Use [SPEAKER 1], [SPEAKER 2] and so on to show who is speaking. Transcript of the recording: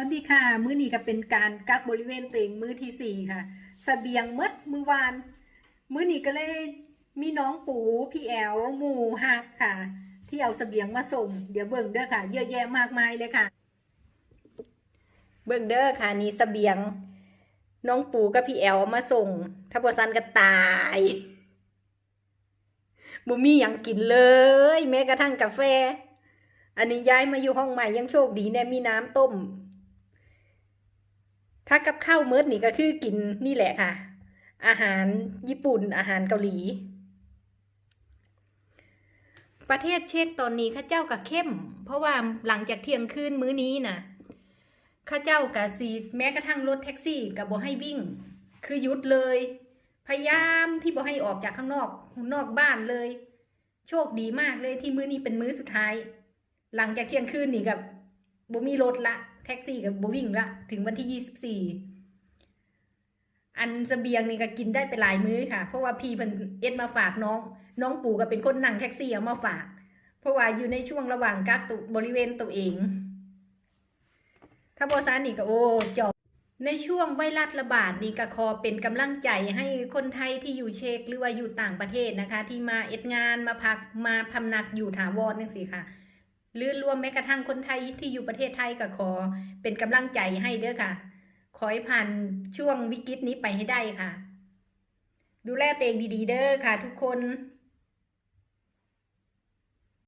[SPEAKER 1] วัสดีค่ะ มื้อนี้ก็เป็นการกักบริเวณตัวเองมื้อที่สี่ค่ะสเสบียงหมดมื้อวาน มื้อนี้ก็เลยมีน้องปูพี่แอลหมูฮักค่ะ ที่เอาเสบียงมาส่ง เดี๋ยวเบิ่งเด้อค่ะ เยอะแยะมากมายเลยค่ะ เบิ่งเด้อค่ะนี่เสบียง น้องปูกับพี่แอลเอามาส่ง ถ้าบ่ซันก็ตายบ่มีหยังกินเลย แม้กระทั่งกาแฟ อันนี้ย้ายมาอยู่ห้องใหม่ยังโชคดีแน่มีน้ำต้ม ถ้ากับข้าวเมิดนี่ก็คือกินนี่แหละค่ะ อาหารญี่ปุ่นอาหารเกาหลี ประเทศเช็กตอนนี้ข้าเจ้ากับเข้ม เพราะว่าหลังจากเที่ยงคืนมื้อนี้น่ะข้าเจ้ากับสีแม้กระทั่งรถแท็กซี่กับบ่ให้วิ่ง คือหยุดเลย พยายามที่บ่ให้ออกจากข้างนอกนอกบ้านเลย โชคดีมากเลยที่มื้อนี้เป็นมื้อสุดท้าย หลังจากเที่ยงคืนนี่กับ บ่มีรถละ แท็กซี่กับบ่วิ่งละ ถึงวันที่ยี่สิบสี่อันเสบียงนี่ก็กินได้ไปหลายมื้อค่ะ เพราะว่าพี่เพิ่นเอ็ดมาฝากน้อง น้องปู่ก็เป็นคนนั่งแท็กซี่เอามาฝาก เพราะว่าอยู่ในช่วงระหว่างกักตัวบริเวณตัวเอง ถ้าบซานนี่ก็โอ้จบในช่วงไวรัสระบาดนี่ก็ขอเป็นกำลังใจให้คนไทยที่อยู่เช็กหรือว่าอยู่ต่างประเทศนะคะ ที่มาเอ็ดงานมาพักมาพำนักอยู่ถาวรนั่นสิค่ะ หรือรวมแม้กระทั่งคนไทยที่อยู่ประเทศไทยก็ขอ เป็นกำลังใจให้เด้อค่ะ ขอให้ผ่านช่วงวิกฤตนี้ไปให้ได้ค่ะ ดูแลตัวเองดีๆ เด้อค่ะ ทุกคน